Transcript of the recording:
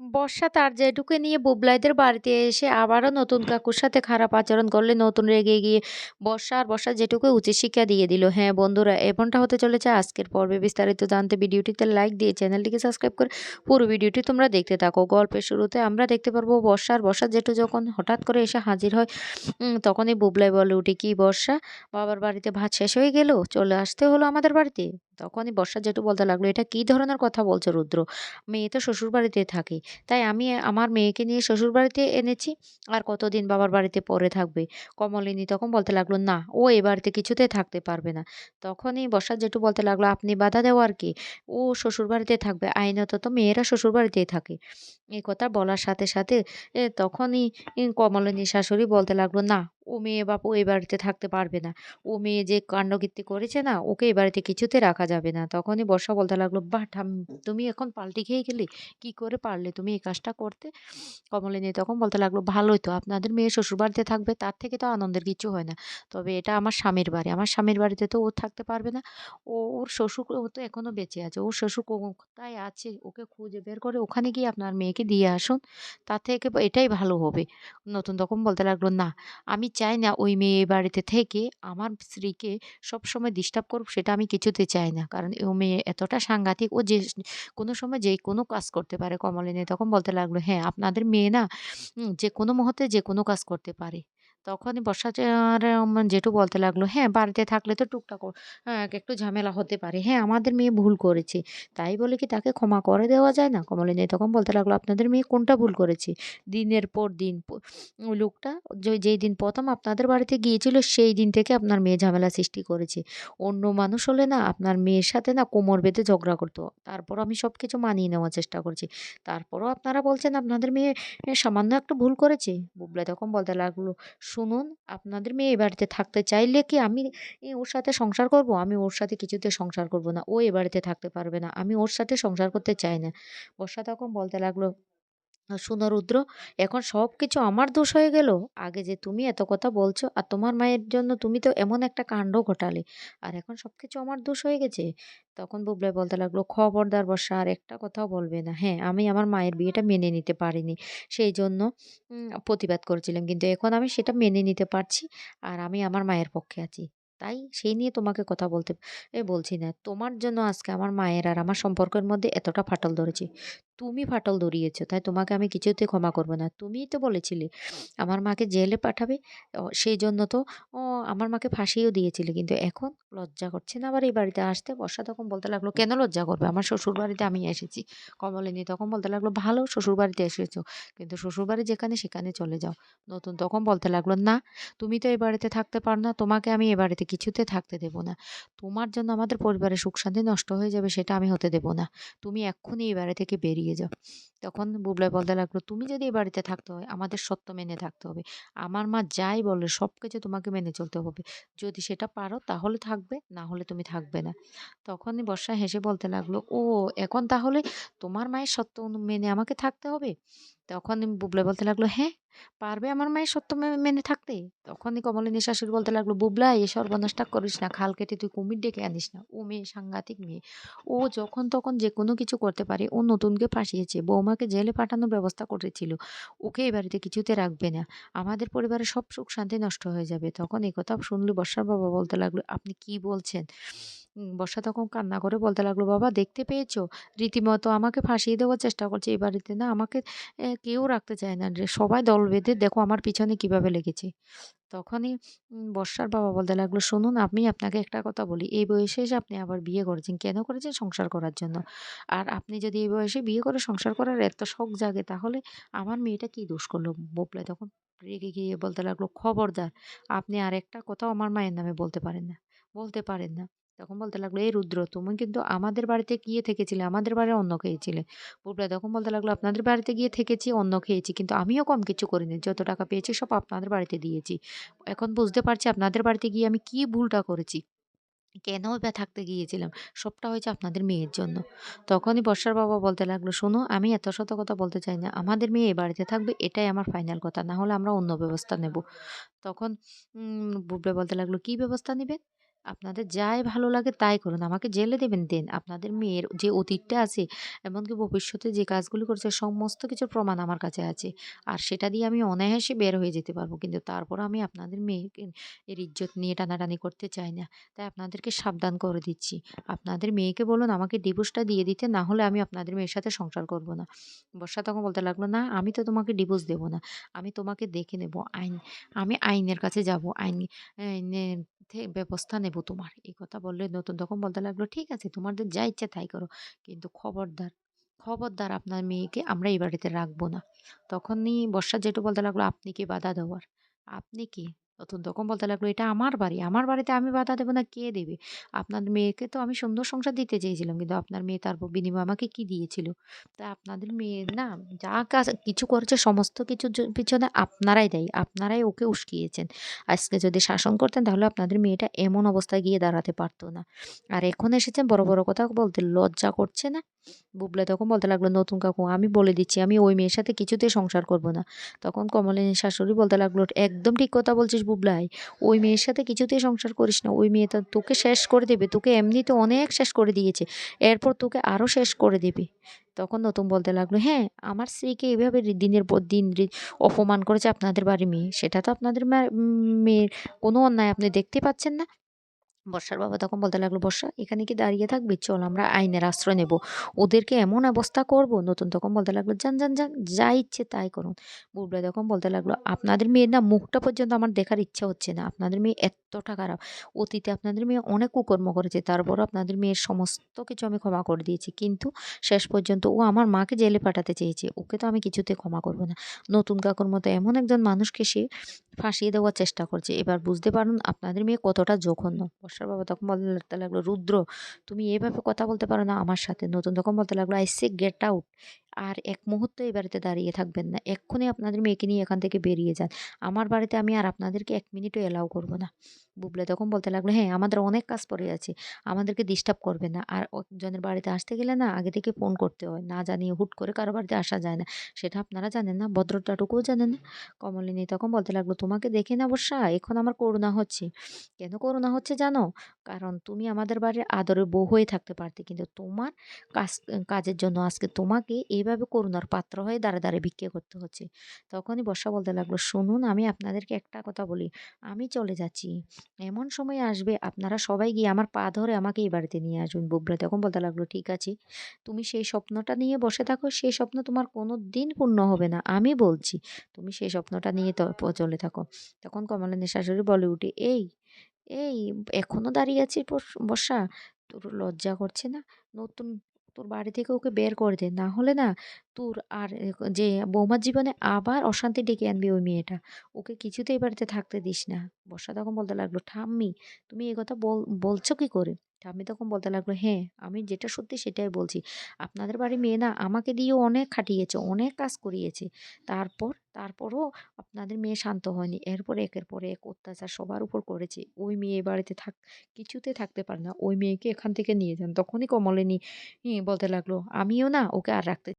বর্ষা তার জেঠুকে নিয়ে বুবলাইদের বাড়িতে এসে আবারও নতুন কাকুর সাথে খারাপ আচরণ করলে নতুন রেগে গিয়ে বর্ষা আর বর্ষা জেঠুকে উচিত শিক্ষা দিয়ে দিল। হ্যাঁ বন্ধুরা, এমনটা হতে চলেছে আজকের পর্বে বিস্তারিত জানতে ভিডিওটিতে লাইক দিয়ে চ্যানেলটিকে সাবস্ক্রাইব করে পুরো ভিডিওটি তোমরা দেখতে থাকো। গল্পের শুরুতে আমরা দেখতে পারব বর্ষা আর বর্ষা জেঠু যখন হঠাৎ করে এসে হাজির হয় তখনই বুবলাই বলে, উঠে কি বর্ষা? বাবার বাড়িতে ভাত শেষ হয়ে গেল? চলে আসতে হলো আমাদের বাড়িতে? তখনই বর্ষা জেঠু বলতে লাগল, এটা কি ধরনের কথা বলছে রুদ্র? মেয়ে তো শ্বশুর বাড়িতে থাকে। তাই আমি আমার মেয়েকে নিয়ে শ্বশুর বাড়িতে এনেছি আর কতদিন বাবার বাড়িতে পরে থাকবে? কমলিনী তখন বলতে লাগল, না, ও এ বাড়িতে কিছুতে থাকতে পারবে না। তখনই বর্ষা জেঠু বলতে লাগল, আপনি বাধা দেওয়ার কি? ও শ্বশুর বাড়িতে থাকবে, আইনত তো মেয়েরা শ্বশুর বাড়িতেই থাকে। এই কথা বলার সাথে সাথে তখনই কমলিনী শাশুড়ি বলতে লাগল, না ও মেয়ে বাপু এই বাড়িতে থাকতে পারবে না। ও মেয়ে যে কাণ্ডকীর্তি করেছে না, ওকে এই বাড়িতে কিছুতে রাখা যাবে না। তখনই বর্ষা বলতে লাগল, বাহ তুমি এখন পাল্টি খেয়ে গেলে? কি করে পারলে তুমি এই কাজটা করতে? কমলিনী তখন বলতে লাগল, ভালোই তো, আপনাদের মেয়ে শ্বশুর বাড়িতে থাকবে, তার থেকে তো আনন্দের কিছু হয় না। তবে এটা আমার স্বামীর বাড়ি, আমার স্বামীর বাড়িতে তো ও থাকতে পারবে না। ও, ওর শ্বশুর ও তো এখনও বেঁচে আছে, ওর শ্বশুর কোথায় আছে? ওকে খুঁজে বের করে ওখানে গিয়ে আপনার মেয়েকে দিয়ে আসুন, তার থেকে এটাই ভালো হবে। নতুন তখন বলতে লাগল, না, আমি চাই না ওই মেয়ে বাড়িতে থেকে। আমার স্ত্রীকে সবসময় ডিস্টার্ব করুক সেটা আমি কিছুতে চাই না। কারণ ও মেয়ে এতটা সাংঘাতিক, ও যে কোনো সময় যে কোনো কাজ করতে পারে। কমলিনী তখন বলতে লাগল হ্যাঁ আপনাদের মেয়ে না যে কোনো মুহূর্তে যে কোনো কাজ করতে পারে। তখনই বর্ষা জেঠু বলতে লাগল হ্যাঁ বাড়িতে থাকলে তো টুকটাক একটু ঝামেলা হতে পারে। হ্যাঁ আমাদের মেয়ে ভুল করেছে। তাই বলে কি তাকে ক্ষমা করে দেওয়া যায় না? কমলিনী তখন বলতে লাগল, আপনাদের মেয়ে কোনটা ভুল করেছে? দিনের পর দিন লোকটা যেই দিন প্রথম আপনাদের বাড়িতে গিয়েছিল, সেই দিন থেকে আপনার মেয়ে ঝামেলা সৃষ্টি করেছে। অন্য মানুষ হলে না, আপনার মেয়ের সাথে না কোমর বেঁধে ঝগড়া করতো। তারপর আমি সব কিছু মানিয়ে নেওয়ার চেষ্টা করছি। তারপরও আপনারা বলছেন আপনাদের মেয়ে সামান্য একটু ভুল করেছে? বুবলা তখন বলতে লাগল শুনুন, আপনাদের মেয়ে বাড়িতে থাকতে চাইলে কি আমি ওর সাথে সংসার করব? আমি ওর সাথে কিছুতে সংসার করব না। ও এ বাড়িতে থাকতে পারবে না। আমি ওর সাথে সংসার করতে চাই না। বর্ষা তখন বলতে লাগল শুনো রুদ্র, এখন সব কিছু আমার দোষ হয়ে গেল। আগে যে তুমি এত কথা বলছো আর তোমার মায়ের জন্য তুমি তো এমন একটা কাণ্ড ঘটালে, আর এখন সব কিছু আমার দোষ হয়ে গেছে। তখন বুবলাই বলতে লাগল, খবরদার বর্ষা, আর একটা কথাও বলবে না। হ্যাঁ আমি আমার মায়ের বিয়েটা মেনে নিতে পারিনি। সেই জন্য প্রতিবাদ করেছিলাম, কিন্তু এখন আমি সেটা মেনে নিতে পারছি আর আমি আমার মায়ের পক্ষে আছি। তাই সেই নিয়ে তোমাকে কথা বলতে বলছি না। তোমার জন্য আজকে আমার মায়ের আর আমার সম্পর্কের মধ্যে এতটা ফাটল ধরেছে। তুমি ফাটল ধরিয়েছো, তাই তোমাকে আমি কিছুতে ক্ষমা করব না। তুমিই তো বলেছিলে, আমার মাকে জেলে পাঠাবে সেই জন্য তো, ও আমার মাকে ফাঁসিও দিয়েছিলে, কিন্তু এখন লজ্জা করছে না আবার এই বাড়িতে আসতে। বর্ষা তখন বলতে লাগল, কেন লজ্জা করবে? আমার শ্বশুর বাড়িতে আমি এসেছি। কমলিনী তখন বলতে লাগল, ভালো শ্বশুর বাড়িতে এসেছ, কিন্তু শ্বশুর বাড়ি যেখানে সেখানে চলে যাও। নতুন তখন বলতে লাগল, না, তুমি তো এই বাড়িতে থাকতে পারো না, তোমাকে আমি এ বাড়িতে কিছুতে থাকতে দেব না। তোমার জন্য আমাদের পরিবারের সুখ শান্তি নষ্ট হয়ে যাবে, সেটা আমি হতে দেব না। তুমি এক্ষুনি এই বাড়ি থেকে বেরিয়ে যাও। তখন বুবলাই বলতে লাগল, তুমি যদি এই বাড়িতে থাকতে হয়, আমাদের সত্য মেনে থাকতে হবে। আমার মা যাই বলে, সব কিছু তোমাকে মেনে চলতে হবে। যদি সেটা পারো, তাহলে থাকবে, না হলে তুমি থাকবে না। তখনই বর্ষা হেসে বলতে লাগল ও এখন তাহলে তোমার মায়ের সত্য মেনে আমাকে থাকতে হবে? তখন বুবলাই বলতে লাগল হ্যাঁ পারবে আমার মায়ের সত্য মেনে থাকতে? তখনই কমলিনী শাশুড়ি বলতে লাগল, বুবলা এ সর্বনাশটা করিস না, খাল কেটে তুই কুমির ডেকে আনিস না। ও মেয়ে সাংঘাতিক মেয়ে। ও যখন তখন যে কোনো কিছু করতে পারে, ও নতুনকে ফাঁসিয়েছে, বৌমাকে জেলে পাঠানোর ব্যবস্থা করেছিল। ওকে এই বাড়িতে কিছুতে রাখবে না। আমাদের পরিবারের সব সুখ শান্তি নষ্ট হয়ে যাবে। তখন কথা শুনলে বর্ষার বাবা বলতে লাগল, আপনি কি বলছেন? বর্ষা তখন কান্না করে বলতে লাগল, বাবা, দেখতে পেয়েছ? রীতিমতো আমাকে ফাঁসিয়ে দেওয়ার চেষ্টা করছে এই বাড়িতে না? আমাকে কেউ রাখতে চায় না সবাই দল বেঁধে দেখো আমার পিছনে কীভাবে লেগেছে। তখনই বর্ষার বাবা বলতে লাগল, শুনুন, আমি আপনাকে একটা কথা বলি। এই বয়সে এসে আপনি আবার বিয়ে করেছেন। কেন করেছেন সংসার করার জন্য? আর আপনি যদি এই বয়সে বিয়ে করে সংসার করার এত শখ জাগে, তাহলে আমার মেয়েটা কি দোষ করল? বোপলে তখন রেগে গিয়ে বলতে লাগল, খবরদার, আপনি আর একটা কথাও আমার মায়ের নামে বলতে পারেন না, বলতে পারেন না। তখন বলতে লাগল, এই রুদ্র, তুমি কিন্তু আমাদের বাড়িতে গিয়ে থেকেছিলে, আমাদের বাড়ি অন্য খেয়েছিলে। বুবলা তখন বলতে লাগল, আপনাদের বাড়িতে গিয়ে থেকেছি অন্য খেয়েছি, কিন্তু আমিও কম কিছু করিনি, যত টাকা পেয়েছি সব আপনাদের বাড়িতে দিয়েছি। এখন বুঝতে পারছি আপনাদের বাড়িতে গিয়ে আমি কি ভুলটা করেছি। কেন বা থাকতে গিয়েছিলাম, সবটা হয়েছে আপনাদের মেয়ের জন্য। তখনই বর্ষার বাবা বলতে লাগল, শোনো, আমি এত শত কথা বলতে চাই না, আমাদের মেয়ে এ বাড়িতে থাকবে, এটাই আমার ফাইনাল কথা না হলে আমরা অন্য ব্যবস্থা নেব। তখন বুবলা বলতে লাগল, কি ব্যবস্থা নেবেন? আপনাদের যাই ভালো লাগে তাই করুন। আমাকে জেলে দেবেন দেন। আপনাদের মেয়ের যে অতীতটা আছে এমনকি ভবিষ্যতে যে কাজগুলি করছে সমস্ত কিছুর প্রমাণ আমার কাছে আছে। আর সেটা দিয়ে আমি অনায়াসে বের হয়ে যেতে পারব। কিন্তু তারপর আমি আপনাদের মেয়েকে এর ইজ্জত নিয়ে টানাটানি করতে চাই না। তাই আপনাদেরকে সাবধান করে দিচ্ছি। আপনাদের মেয়েকে বলুন আমাকে ডিভোর্সটা দিয়ে দিতে না হলে আমি আপনাদের মেয়ের সাথে সংসার করব না। বর্ষা তখন বলতে লাগল, "না আমি তো তোমাকে ডিভোর্স দেব না। আমি তোমাকে দেখে নেব। আইন আমি আইনের কাছে যাব। আইন ব্যবস্থা নেব তোমার।" এই কথা বললে নতুন তখন বলতে লাগল, "ঠিক আছে তোমাদের যা ইচ্ছা তাই করো। কিন্তু খবরদার, খবরদার আপনার মেয়েকে আমরা এই বাড়িতে রাখব না।" তখনই বর্ষার জেঠু বলতে লাগল, "আপনি কি বাধা দেওয়ার? আপনি কে?" নতুন তখন বলতে লাগল, "এটা আমার বাড়ি। আমার বাড়িতে আমি বাধা দেবো না কে দেবে? আপনার মেয়েকে তো আমি সুন্দর সংসার দিতে চেয়েছিলাম। কিন্তু আপনার মেয়ে তার বিনিময় আমাকে কি দিয়েছিল? তা আপনাদের মেয়ে না যা কাজ কিছু করেছে সমস্ত কিছুর জ পিছনে আপনারাই দেয় আপনারাই ওকে উস্কিয়েছেন। আজকে যদি শাসন করতেন তাহলে আপনাদের মেয়েটা এমন অবস্থায় গিয়ে দাঁড়াতে পারতো না। আর এখন এসেছেন বড়, বড় কথা বলতে লজ্জা করছে না?" বুবলাই তখন বলতে লাগল, "নতুন কাকু আমি বলে দিচ্ছি আমি ওই মেয়ের সাথে কিছুতেই সংসার করব না।" তখন কমলিনীর শাশুড়ি বলতে লাগল, "একদম ঠিক কথা বলছিস বুবলাই। ওই মেয়ের সাথে কিছুতেই সংসার করিস না। ওই মেয়ে তোকে শেষ করে দেবে। তোকে এমনিতে অনেক শেষ করে দিয়েছে। এরপর তোকে আরও শেষ করে দেবে।" তখন নতুন বলতে লাগল, "হ্যাঁ, আমার স্ত্রীকে এভাবে দিনের পর দিন অপমান করেছে আপনাদের বাড়ির মেয়ে। সেটা তো আপনাদের মেয়ের কোনো অন্যায় আপনি দেখতে পাচ্ছেন না?" বর্ষার বাবা তখন বলতে লাগল, "বর্ষা এখানে কি দাঁড়িয়ে থাকবি? চল আমরা আইনের আশ্রয় নেব। ওদেরকে এমন অবস্থা করব।" নতুন তখন বলতে লাগল, "যান, যান, যান। যা ইচ্ছে তাই করুন।" বুবলাই তখন বলতে লাগল, "আপনাদের মেয়ের না মুখটা পর্যন্ত আমার দেখার ইচ্ছা হচ্ছে না। আপনাদের মেয়ে এতটা খারাপ। অতীতে আপনাদের মেয়ে অনেক কুকর্ম করেছে। তারপরও আপনাদের মেয়ের সমস্ত কিছু আমি ক্ষমা করে দিয়েছি। কিন্তু শেষ পর্যন্ত ও আমার মাকে জেলে পাঠাতে চেয়েছে। ওকে তো আমি কিছুতে ক্ষমা করব না। নতুন কাকুর মতো এমন একজন মানুষকে সে ফাঁসিয়ে দেওয়ার চেষ্টা করছে। এবার বুঝতে পারুন আপনাদের মেয়ে কতটা জঘন্য।" বর্ষার বাবা তখন বলতে লাগল, "রুদ্র তুমি এভাবে কথা বলতে পারো না আমার সাথে।" নতুন তখন বলতে লাগল, "আই সে গেট আউট। আর এক মুহূর্ত এই বাড়িতে দাঁড়িয়ে থাকবেন না। এক্ষুনি আপনাদের মেয়েকে নিয়ে এখান থেকে বেরিয়ে যান। আমার বাড়িতে আমি আর আপনাদেরকে এক মিনিটও এলাও করব না।" বুবলাই তখন বলতে লাগল, "হ্যাঁ, আমাদের অনেক কাজ পড়ে আছে। আমাদেরকে ডিস্টার্ব করবে না। আর একজনের বাড়িতে আসতে গেলে না আগে থেকে ফোন করতে হয়। না জানিয়ে হুট করে কারও বাড়িতে আসা যায় না। সেটা আপনারা জানেন না, ভদ্রতাটুকুও জানেন না।" কমলিনী তখন বলতে লাগল, "তোমাকে দেখে না বর্ষা এখন আমার করুণা হচ্ছে। কেন করুণা হচ্ছে জানো? কারণ তুমি আমাদের বাড়ির আদরে বউ হয়ে থাকতে পারতে। কিন্তু তোমার কাজ কাজের জন্য আজকে তোমাকে এভাবে করুণার পাত্র হয়ে দাঁড়ে, দাঁড়ে ভিক্ষে করতে হচ্ছে।" তখনই বর্ষা বলতে লাগল, "শুনুন আমি আপনাদেরকে একটা কথা বলি। আমি চলে যাচ্ছি। এমন সময় আসবে আপনারা সবাই গিয়ে আমার পা ধরে আমাকে এই বাড়িতে নিয়ে আসবেন।" বুবলাই তখন বলতে লাগল, "ঠিক আছে। তুমি সেই স্বপ্নটা নিয়ে বসে থাকো। সেই স্বপ্ন তোমার কোনো দিন পূর্ণ হবে না। আমি বলছি। তুমি সেই স্বপ্নটা নিয়ে চলে থাকো।" তখন কমলিনীর শাশুড়ি বলে উঠে, "এই, এই এখনও দাঁড়িয়ে আছিস বর্ষা? তোর লজ্জা করছে না? নতুন তোর বাড়ি থেকে ওকে বের করে দে। না হলে না তোর আর যে বৌমার জীবনে আবার অশান্তি ডেকে আনবি ওই মেয়েটা। ওকে কিছুতেই বাড়িতে থাকতে দিস না।" বর্ষা তখন বলতে লাগল, "ঠাম্মি তুমি এ কথা বল বলছো কী করে?" ঠাম্মি তখন বলতে লাগল, "হ্যাঁ, আমি যেটা সত্যি সেটাই বলছি। আপনাদের বাড়ির মেয়ে না আমাকে দিয়েও অনেক খাটিয়েছে, অনেক কাজ করিয়েছে। তারপর তারপরও আপনাদের মেয়ে শান্ত হয়নি। এরপর একের পর এক অত্যাচার সবার উপর করেছে। ওই মেয়ে বাড়িতে থাক কিছুতে থাকতে পারে না। ওই মেয়েকে এখান থেকে নিয়ে যান।" তখনই কমলিনী বলতে লাগল, "আমিও না ওকে আর রাখতে